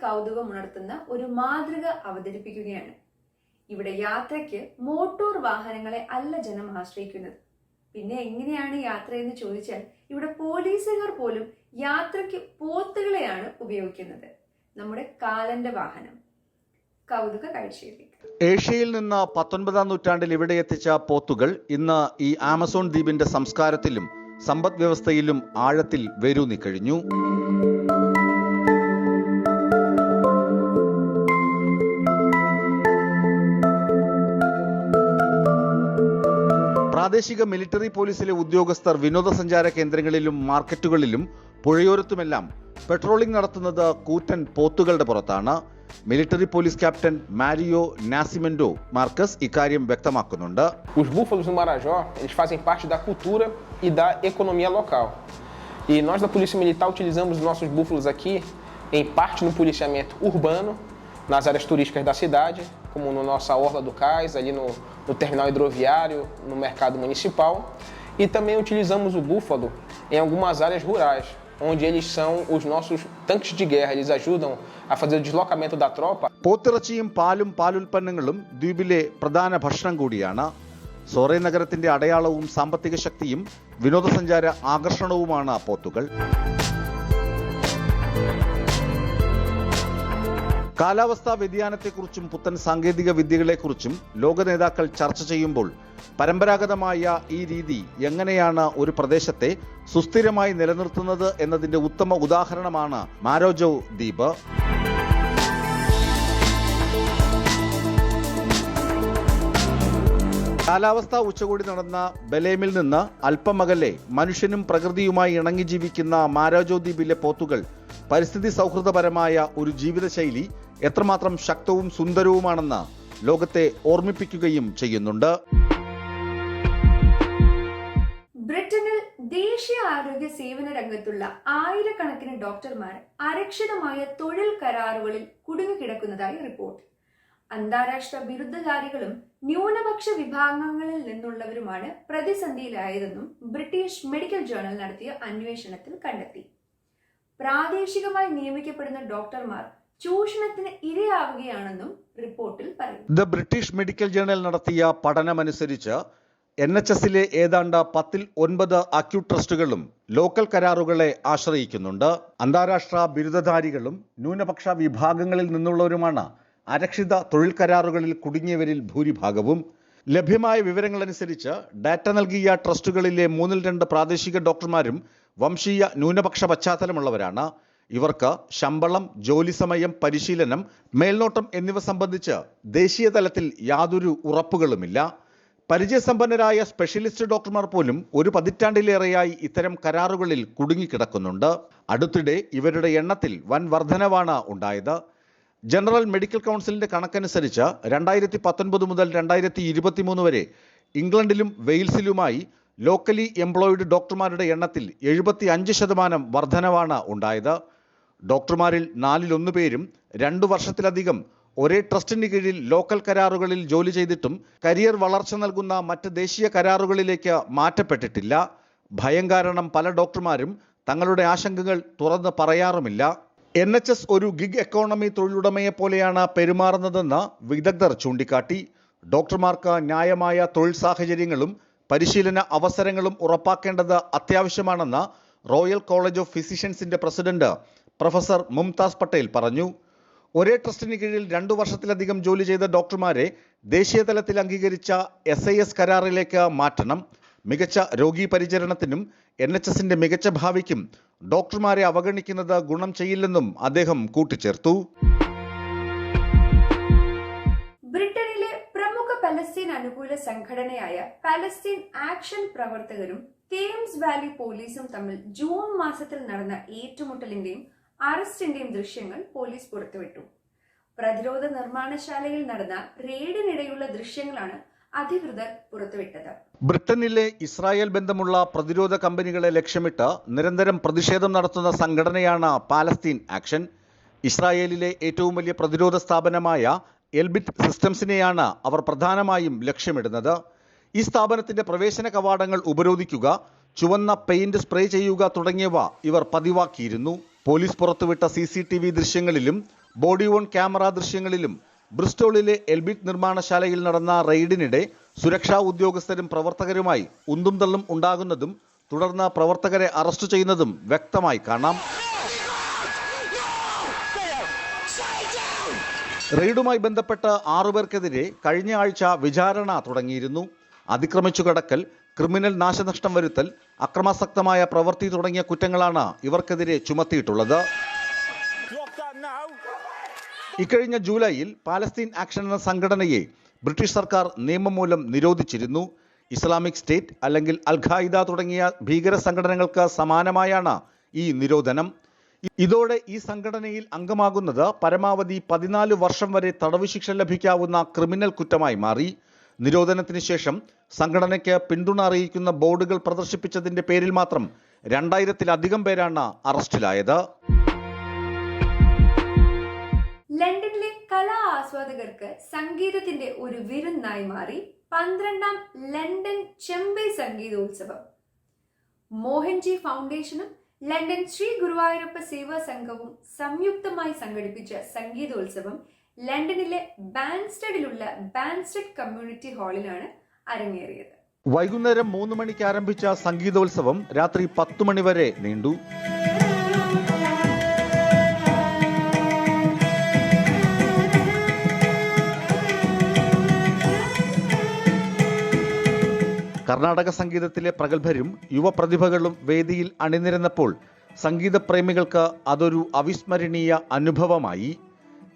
കൗതുകം ഉണർത്തുന്ന ഒരു മാതൃക അവതരിപ്പിക്കുകയാണ്. ഇവിടെ യാത്രയ്ക്ക് മോട്ടോർ വാഹനങ്ങളെ അല്ല ജനം ആശ്രയിക്കുന്നത്. പിന്നെ എങ്ങനെയാണ് യാത്ര എന്ന് ചോദിച്ചാൽ ഇവിടെ പോലീസുകാർ പോലും യാത്രയ്ക്ക് പോത്തുകളെയാണ് ഉപയോഗിക്കുന്നത്. നമ്മുടെ കാലന്റെ വാഹനം. കൗതുക കാഴ്ചയിലേക്ക്. ഏഷ്യയിൽ നിന്ന് പത്തൊൻപതാം നൂറ്റാണ്ടിൽ ഇവിടെ എത്തിച്ച പോത്തുകൾ ഇന്ന് ഈ ആമസോൺ ദ്വീപിന്റെ സംസ്കാരത്തിലും സമ്പദ് വ്യവസ്ഥയിലും ആഴത്തിൽ വേരൂന്നി പ്രാദേശിക മിലിറ്ററി പോലീസിലെ ഉദ്യോഗസ്ഥർ വിനോദസഞ്ചാര കേന്ദ്രങ്ങളിലും മാർക്കറ്റുകളിലും പുഴയോരത്തുമെല്ലാം പെട്രോളിംഗ് നടത്തുന്നത് കൂറ്റൻ പോത്തുകളുടെ പുറത്താണ് military police captain Mario Nascimento Marques ഇക്കാര്യം വ്യക്തമാക്കുന്നുണ്ട് Os búfalos no Marajó, eles fazem parte da cultura e da economia local. E nós da Polícia Militar utilizamos nossos búfalos aqui em parte no policiamento urbano, nas áreas turísticas da cidade, como na nossa Orla do Cais, ali no, no terminal hidroviário, no mercado municipal. E também utilizamos o búfalo em algumas áreas rurais, onde eles são os nossos tanques de guerra, eles ajudam a fazer o deslocamento da tropa പോത്തിറച്ചിയും പാലും പാലുൽപ്പന്നങ്ങളും ദ്വീപിലെ പ്രധാന ഭക്ഷണം കൂടിയാണ് സോറേ നഗരത്തിന്റെ അടയാളവും സാമ്പത്തിക ശക്തിയും വിനോദസഞ്ചാര ആകർഷണവുമാണ് പോത്തുകൾ കാലാവസ്ഥാ വ്യതിയാനത്തെക്കുറിച്ചും പുത്തൻ സാങ്കേതിക വിദ്യകളെക്കുറിച്ചും ലോക നേതാക്കൾ ചർച്ച ചെയ്യുമ്പോൾ പരമ്പരാഗതമായ ഈ രീതി എങ്ങനെയാണ് ഒരു പ്രദേശത്തെ സുസ്ഥിരമായി നിലനിർത്തുന്നത് എന്നതിന്റെ ഉത്തമ ഉദാഹരണമാണ് മാരോജോ ദ്വീപ്. കാലാവസ്ഥാ ഉച്ചകോടി നടന്ന ബലേമിൽ നിന്ന് അല്പമകലെ മനുഷ്യനും പ്രകൃതിയുമായി ഇണങ്ങി ജീവിക്കുന്ന മാരാജോ ദ്വീപിലെ പോത്തുകൾ പരിസ്ഥിതി സൗഹൃദപരമായ ഒരു ജീവിതശൈലി എത്രമാത്രം ശക്തവും സുന്ദരവുമാണെന്ന് ലോകത്തെ ഓർമ്മിപ്പിക്കുകയും ചെയ്യുന്നുണ്ട്. ബ്രിട്ടനിൽ ദേശീയ ആരോഗ്യ സേവന രംഗത്തുള്ള ആയിരക്കണക്കിന് ഡോക്ടർമാർ അരക്ഷിതമായ തൊഴിൽ കരാറുകളിൽ കുടുങ്ങിക്കിടക്കുന്നതായി റിപ്പോർട്ട്. അന്താരാഷ്ട്ര ബിരുദധാരികളും ന്യൂനപക്ഷ വിഭാഗങ്ങളിൽ നിന്നുള്ളവരുമാണ് പ്രതിസന്ധിയിലായതെന്നും ബ്രിട്ടീഷ് മെഡിക്കൽ ജേണൽ നടത്തിയ അന്വേഷണത്തിൽ കണ്ടെത്തി. പ്രാദേശികമായി നിയമിക്കപ്പെടുന്ന ഡോക്ടർമാർ ചൂഷണത്തിന് ഇരയാവുകയാണെന്നും റിപ്പോർട്ടിൽ പറയുന്നു. ദ ബ്രിട്ടീഷ് മെഡിക്കൽ ജേണൽ നടത്തിയ പഠനമനുസരിച്ച് എൻ എച്ച് എസിലെ ഏതാണ്ട് പത്തിൽ ഒൻപത് അക്യൂട്ട് ട്രസ്റ്റുകളും ലോക്കൽ കരാറുകളെ ആശ്രയിക്കുന്നുണ്ട്. അന്താരാഷ്ട്ര ബിരുദധാരികളും ന്യൂനപക്ഷ വിഭാഗങ്ങളിൽ നിന്നുള്ളവരുമാണ് അരക്ഷിത തൊഴിൽ കരാറുകളിൽ കുടുങ്ങിയവരിൽ ഭൂരിഭാഗവും. ലഭ്യമായ വിവരങ്ങളനുസരിച്ച് ഡാറ്റ നൽകിയ ട്രസ്റ്റുകളിലെ മൂന്നിൽ രണ്ട് പ്രാദേശിക ഡോക്ടർമാരും വംശീയ ന്യൂനപക്ഷ പശ്ചാത്തലമുള്ളവരാണ്. ഇവർക്ക് ശമ്പളം ജോലി സമയം പരിശീലനം മേൽനോട്ടം എന്നിവ സംബന്ധിച്ച് ദേശീയ തലത്തിൽ യാതൊരു ഉറപ്പുകളുമില്ല. പരിചയസമ്പന്നരായ സ്പെഷ്യലിസ്റ്റ് ഡോക്ടർമാർ പോലും ഒരു പതിറ്റാണ്ടിലേറെയായി ഇത്തരം കരാറുകളിൽ കുടുങ്ങിക്കിടക്കുന്നുണ്ട്. അടുത്തിടെ ഇവരുടെ എണ്ണത്തിൽ വൻ വർധനവാണ് ഉണ്ടായത്. ജനറൽ മെഡിക്കൽ കൗൺസിലിന്റെ കണക്കനുസരിച്ച് രണ്ടായിരത്തി പത്തൊൻപത് മുതൽ രണ്ടായിരത്തി ഇരുപത്തിമൂന്ന് വരെ ഇംഗ്ലണ്ടിലും വെയിൽസിലുമായി ലോക്കലി എംപ്ലോയിഡ് ഡോക്ടർമാരുടെ എണ്ണത്തിൽ എഴുപത്തി അഞ്ച് ശതമാനം വർധനവാണ് ഉണ്ടായത്. ഡോക്ടർമാരിൽ നാലിലൊന്ന് പേരും രണ്ടു വർഷത്തിലധികം ഒരേ ട്രസ്റ്റിന് കീഴിൽ ലോക്കൽ കരാറുകളിൽ ജോലി ചെയ്തിട്ടും കരിയർ വളർച്ച നൽകുന്ന മറ്റ് ദേശീയ കരാറുകളിലേക്ക് മാറ്റപ്പെട്ടിട്ടില്ല. ഭയം കാരണം പല ഡോക്ടർമാരും തങ്ങളുടെ ആശങ്കകൾ തുറന്ന് പറയാറുമില്ല. എൻ എച്ച് എസ് ഒരു ഗിഗ് എക്കോണമി തൊഴിലുടമയെ പോലെയാണ് പെരുമാറുന്നതെന്ന് വിദഗ്ധർ ചൂണ്ടിക്കാട്ടി. ഡോക്ടർമാർക്ക് ന്യായമായ തൊഴിൽ സാഹചര്യങ്ങളും പരിശീലന അവസരങ്ങളും ഉറപ്പാക്കേണ്ടത് അത്യാവശ്യമാണെന്ന് റോയൽ കോളേജ് ഓഫ് ഫിസിഷ്യൻസിന്റെ പ്രസിഡന്റ് പ്രൊഫസർ മുംതാസ് പട്ടേൽ പറഞ്ഞു. ഒരേ ട്രസ്റ്റിന് കീഴിൽ രണ്ടു വർഷത്തിലധികം ജോലി ചെയ്ത ഡോക്ടർമാരെ ദേശീയ തലത്തിൽ അംഗീകരിച്ച എസ് ഐ എസ് കരാറിലേക്ക് മാറ്റണം. മികച്ച രോഗീ പരിചരണത്തിനും എൻ എച്ച് മികച്ച ഭാവിക്കും ഡോക്ടർമാരെ അവഗണിക്കുന്നത് ഗുണം ചെയ്യില്ലെന്നും അദ്ദേഹം കൂട്ടിച്ചേർത്തു. അനുകൂല സംഘടനയായ പാലസ്തീൻ ആക്ഷൻ പ്രവർത്തകരും തേംസ് വാലി പോലീസും തമ്മിൽ ജൂൺ മാസത്തിൽ നടന്ന ഏറ്റുമുട്ടലിന്റെയും അറസ്റ്റിന്റെയും ദൃശ്യങ്ങൾ പോലീസ് പുറത്തുവിട്ടു. പ്രതിരോധ നിർമ്മാണശാലയിൽ നടന്ന റെയ്ഡിനിടെയുള്ള ദൃശ്യങ്ങളാണ് അധികൃതർ പുറത്തുവിട്ടത്. ബ്രിട്ടനിലെ ഇസ്രായേൽ ബന്ധമുള്ള പ്രതിരോധ കമ്പനികളെ ലക്ഷ്യമിട്ട് നിരന്തരം പ്രതിഷേധം നടത്തുന്ന സംഘടനയാണ് പാലസ്തീൻ ആക്ഷൻ. ഇസ്രായേലിലെ ഏറ്റവും വലിയ പ്രതിരോധ സ്ഥാപനമായ എൽബിറ്റ് സിസ്റ്റംസിനെയാണ് അവർ പ്രധാനമായും ലക്ഷ്യമിടുന്നത്. ഈ സ്ഥാപനത്തിന്റെ പ്രവേശന കവാടങ്ങൾ ഉപരോധിക്കുക ചുവന്ന പെയിന്റ് സ്പ്രേ ചെയ്യുക തുടങ്ങിയവ ഇവർ പതിവാക്കിയിരുന്നു. പോലീസ് പുറത്തുവിട്ട സി സി ടി വി ദൃശ്യങ്ങളിലും ബോഡി ഓൺ ക്യാമറ ദൃശ്യങ്ങളിലും ബ്രിസ്റ്റോളിലെ എൽബിറ്റ് നിർമ്മാണശാലയിൽ നടന്ന റെയ്ഡിനിടെ സുരക്ഷാ ഉദ്യോഗസ്ഥരും പ്രവർത്തകരുമായി ഉന്തും തള്ളും ഉണ്ടാകുന്നതും തുടർന്ന് പ്രവർത്തകരെ അറസ്റ്റ് ചെയ്യുന്നതും വ്യക്തമായി കാണാം. റെയ്ഡുമായി ബന്ധപ്പെട്ട് ആറുപേർക്കെതിരെ കഴിഞ്ഞ ആഴ്ച വിചാരണ തുടങ്ങിയിരുന്നു. അതിക്രമിച്ചു കടക്കൽ ക്രിമിനൽ നാശനഷ്ടം വരുത്തൽ അക്രമാസക്തമായ പ്രവൃത്തി തുടങ്ങിയ കുറ്റങ്ങളാണ് ഇവർക്കെതിരെ ചുമത്തിയിട്ടുള്ളത്. ഇക്കഴിഞ്ഞ ജൂലൈയിൽ പാലസ്തീൻ ആക്ഷൻ എന്ന സംഘടനയെ ബ്രിട്ടീഷ് സർക്കാർ നിയമം മൂലം നിരോധിച്ചിരുന്നു. ഇസ്ലാമിക് സ്റ്റേറ്റ് അല്ലെങ്കിൽ അൽ ഖായിദ തുടങ്ങിയ ഭീകര സംഘടനകൾക്ക് സമാനമായാണ് ഈ നിരോധനം. ഇതോടെ ഈ സംഘടനയിൽ അംഗമാകുന്നത് പരമാവധി പതിനാല് വർഷം വരെ തടവ് ശിക്ഷ ലഭിക്കാവുന്ന ക്രിമിനൽ കുറ്റമായി മാറി. നിരോധനത്തിന് ശേഷം സംഘടനയ്ക്ക് പിന്തുണ അറിയിക്കുന്ന ബോർഡുകൾ പ്രദർശിപ്പിച്ചതിന്റെ പേരിൽ മാത്രം രണ്ടായിരത്തിലധികം പേരാണ് അറസ്റ്റിലായത്. ലണ്ടനിലെ കലാ ആസ്വാദകർക്ക് സംഗീതത്തിന്റെ ഒരു വിരുന്നായി മാറി പന്ത്രണ്ടാം ലണ്ടൻ ചെമ്പൈ സംഗീതോത്സവം. മോഹൻജി ഫൗണ്ടേഷനും ലണ്ടൻ ശ്രീ ഗുരുവായൂരപ്പ സേവാ സംഘവും സംയുക്തമായി സംഘടിപ്പിച്ച സംഗീതോത്സവം ലണ്ടനിലെ ബാൻസ്റ്റഡിലുള്ള ബാൻസ്റ്റഡ് കമ്മ്യൂണിറ്റി ഹാളിലാണ് അരങ്ങേറിയത്. വൈകുന്നേരം മൂന്ന് മണിക്ക് ആരംഭിച്ച സംഗീതോത്സവം രാത്രി പത്തു മണി വരെ നീണ്ടു. കർണാടക സംഗീതത്തിലെ പ്രഗത്ഭരും യുവപ്രതിഭകളും വേദിയിൽ അണിനിരന്നപ്പോൾ സംഗീതപ്രേമികൾക്ക് അതൊരു അവിസ്മരണീയ അനുഭവമായി.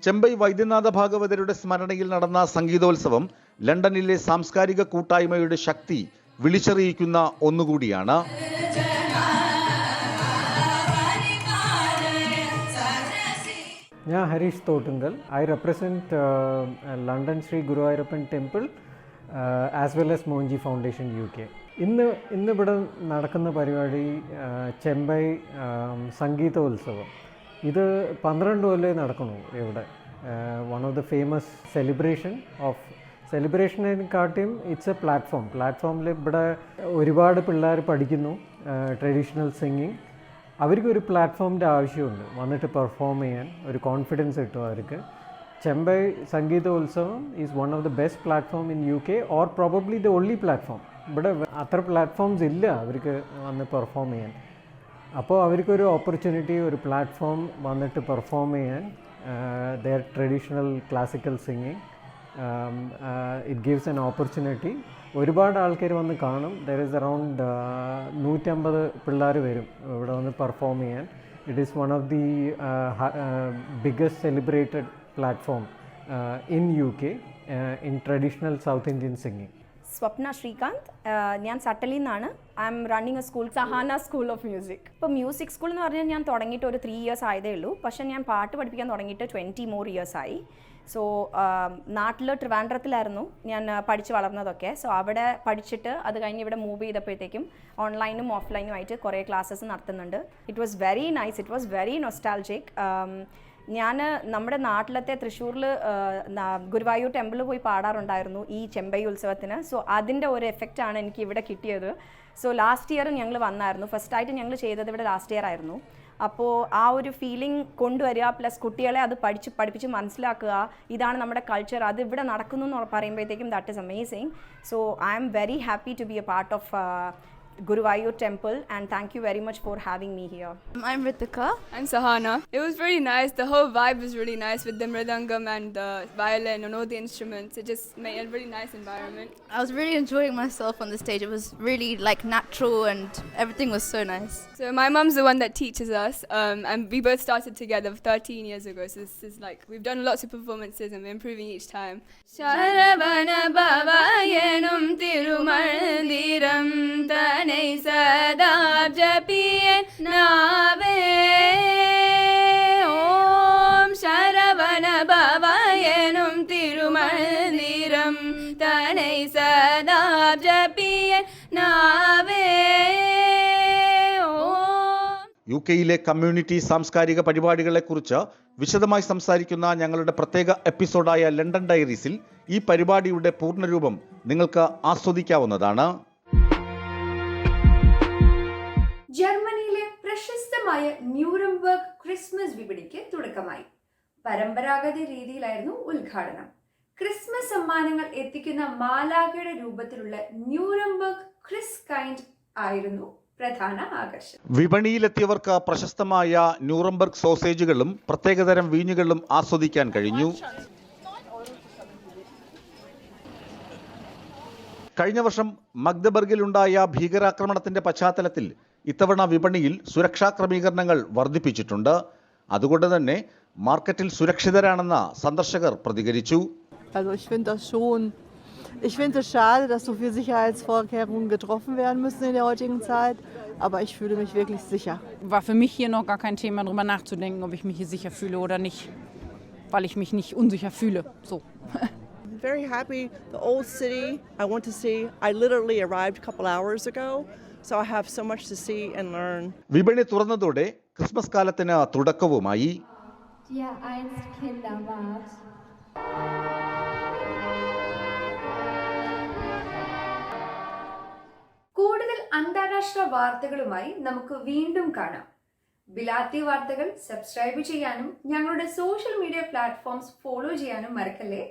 ചെമ്പൈ വൈദ്യനാഥ ഭാഗവതരുടെ സ്മരണയിൽ നടന്ന സംഗീതോത്സവം ലണ്ടനിലെ സാംസ്കാരിക കൂട്ടായ്മയുടെ ശക്തി വിളിച്ചറിയിക്കുന്ന ഒന്നുകൂടിയാണ്. ഞാൻ Harish Thottungal. I represent London Shri Guruvayurappan temple as well S Monji foundation U K ഇന്ന് ഇന്നിവിടെ നടക്കുന്ന പരിപാടി ചെമ്പൈ സംഗീതോത്സവം. ഇത് പന്ത്രണ്ട് കൊല്ലേ നടക്കണു ഇവിടെ. One of the famous celebration of സെലിബ്രേഷനെക്കാട്ടിയും it's a platform പ്ലാറ്റ്ഫോമിൽ ഇവിടെ ഒരുപാട് പിള്ളേർ പഠിക്കുന്നു ട്രഡീഷണൽ സിംഗിങ് അവർക്ക് ഒരു പ്ലാറ്റ്ഫോമിന്റെ ആവശ്യമുണ്ട്. വന്നിട്ട് പെർഫോം ചെയ്യാൻ ഒരു കോൺഫിഡൻസ് കിട്ടും അവർക്ക്. Chembai Sangeetholsavam is one of the best platform in U K or probably the only platform ഇവിടെ അത്ര പ്ലാറ്റ്ഫോംസ് ഇല്ല അവർക്ക് വന്ന് പെർഫോം ചെയ്യാൻ. അപ്പോൾ അവർക്കൊരു ഓപ്പർച്യൂണിറ്റി ഒരു പ്ലാറ്റ്ഫോം വന്നിട്ട് പെർഫോം ചെയ്യാൻ their traditional classical singing it gives an opportunity ഒരുപാട് ആൾക്കാർ വന്ന് കാണും. ദർ ഇസ് അറൗണ്ട് നൂറ്റമ്പത് പിള്ളേർ വരും ഇവിടെ വന്ന് പെർഫോം ചെയ്യാൻ. It is one of the biggest celebrated platform in U K in traditional South Indian singing Swapna Srikanth ah ഞാൻ സട്ടലിൽ നിന്നാണ് I am running a school Sahana school of music ഇപ്പോൾ മ്യൂസിക് സ്കൂൾ എന്ന് പറഞ്ഞാൽ ഞാൻ തുടങ്ങിയിട്ട് ഒരു ത്രീ ഇയേഴ്സ് ആയതേ ഉള്ളൂ. പക്ഷേ ഞാൻ പാട്ട് പഠിപ്പിക്കാൻ തുടങ്ങിയിട്ട് ട്വന്റി മോർ ഇയേഴ്സ് ആയി. സോ നാട്ടിൽ ട്രിവാൻഡ്രത്തിലായിരുന്നു ഞാൻ പഠിച്ച് വളർന്നതൊക്കെ. സോ അവിടെ പഠിച്ചിട്ട് അത് കഴിഞ്ഞ് ഇവിടെ മൂവ് ചെയ്തപ്പോഴത്തേക്കും ഓൺലൈനും ഓഫ്ലൈനും ആയിട്ട് കുറേ ക്ലാസ്സസ് നടത്തുന്നുണ്ട്. It was very nice it was very nostalgic ഞാൻ നമ്മുടെ നാട്ടിലത്തെ തൃശ്ശൂരിൽ ഗുരുവായൂർ ടെമ്പിളിൽ പോയി പാടാറുണ്ടായിരുന്നു ഈ ചെമ്പൈ ഉത്സവത്തിന്. സോ അതിന്റെ ഒരു എഫക്റ്റാണ് എനിക്ക് ഇവിടെ കിട്ടിയത്. സോ ലാസ്റ്റ് ഇയർ ഞങ്ങൾ വന്നായിരുന്നു. ഫസ്റ്റ് ആയിട്ട് ഞങ്ങൾ ചെയ്തത് ഇവിടെ ലാസ്റ്റ് ഇയർ ആയിരുന്നു. അപ്പോൾ ആ ഒരു ഫീലിംഗ് കൊണ്ടുവരിക പ്ലസ് കുട്ടികളെ അത് പഠിച്ച് പഠിപ്പിച്ച് മനസ്സിലാക്കുക ഇതാണ് നമ്മുടെ കൾച്ചർ അത് ഇവിടെ നടക്കുന്നു എന്ന് പറയുമ്പോഴത്തേക്കും that is amazing so I am very happy to be a part of Guruvayur temple and thank you very much for having me here. I'm Ritika. I'm Sahana. It was really nice. The whole vibe was really nice with the mridangam and the violin and all the instruments. It just made a really nice environment. I was really enjoying myself on the stage. It was really like natural and everything was so nice. So my mum's the one that teaches us um, and we both started together 13 years ago. So this is like we've done lots of performances and we're improving each time. സദാ ജപിയൻ നാവേ ഓം ശരവണ ഭവയനും തിരുമന്ദിരം തനൈ സദാ ജപിയൻ നാവേ ഓം U കെയിലെ community സാംസ്കാരിക പരിപാടികളെക്കുറിച്ച് വിശദമായി സംസാരിക്കുന്ന ഞങ്ങളുടെ പ്രത്യേക എപ്പിസോഡായ London ഡയറീസിൽ ഈ പരിപാടിയുടെ പൂർണരൂപം നിങ്ങൾക്ക് ആസ്വദിക്കാവുന്നതാണ്. പ്രശസ്തമായ ന്യൂറംബർഗ് ക്രിസ്മസ് വിപണിക്ക് തുടക്കമായി. പരമ്പരാഗത രീതിയിലായിരുന്നു ഉദ്ഘാടനം. ക്രിസ്മസ് സമ്മാനങ്ങൾ എത്തിക്കുന്ന മാലാഖയുടെ രൂപത്തിലുള്ള ന്യൂറംബർഗ് ക്രിസ് കൈൻഡ് ആയിരുന്നു പ്രധാന ആകർഷണം. വിപണിയിലെത്തിയവർക്ക് പ്രശസ്തമായ ന്യൂറംബർഗ് സോസേജുകളും പ്രത്യേകതരം വീഞ്ഞുകളും ആസ്വദിക്കാൻ കഴിഞ്ഞു. കഴിഞ്ഞ വർഷം മഗ്ദബർഗിലുണ്ടായ ഭീകരാക്രമണത്തിന്റെ പശ്ചാത്തലത്തിൽ ഇത്തവണ വിപണിയിൽ സുരക്ഷാ ക്രമീകരണങ്ങൾ വർദ്ധിപ്പിച്ചിട്ടുണ്ട് അതുകൊണ്ട് തന്നെ മാർക്കറ്റിൽ സുരക്ഷിതരാണെന്ന് സന്ദർശകർ പ്രതികരിച്ചു Also ich finde das schon, ich finde es schade, dass so viele Sicherheitsvorkehrungen getroffen werden müssen in der heutigen Zeit, aber ich fühle mich wirklich sicher. war für mich hier noch gar kein Thema, darüber nachzudenken, ob ich mich hier sicher fühle oder nicht, weil ich mich nicht unsicher fühle. So. very happy. The old city I want to see. I literally arrived a couple hours ago, So I have so much to see and learn. വിപണി തുറന്നതോടെ Christmas കാലത്തിന് തുടക്കവുമായി einst Kinder. കൂടുതൽ അന്താരാഷ്ട്ര വാർത്തകളുമായി നമുക്ക് വീണ്ടും കാണാം ബിലാത്തി വാർത്തകൾ subscribe ചെയ്യാനും ഞങ്ങളുടെ സോഷ്യൽ മീഡിയ പ്ലാറ്റ്ഫോംസ് ഫോളോ ചെയ്യാനും മറക്കല്ലേ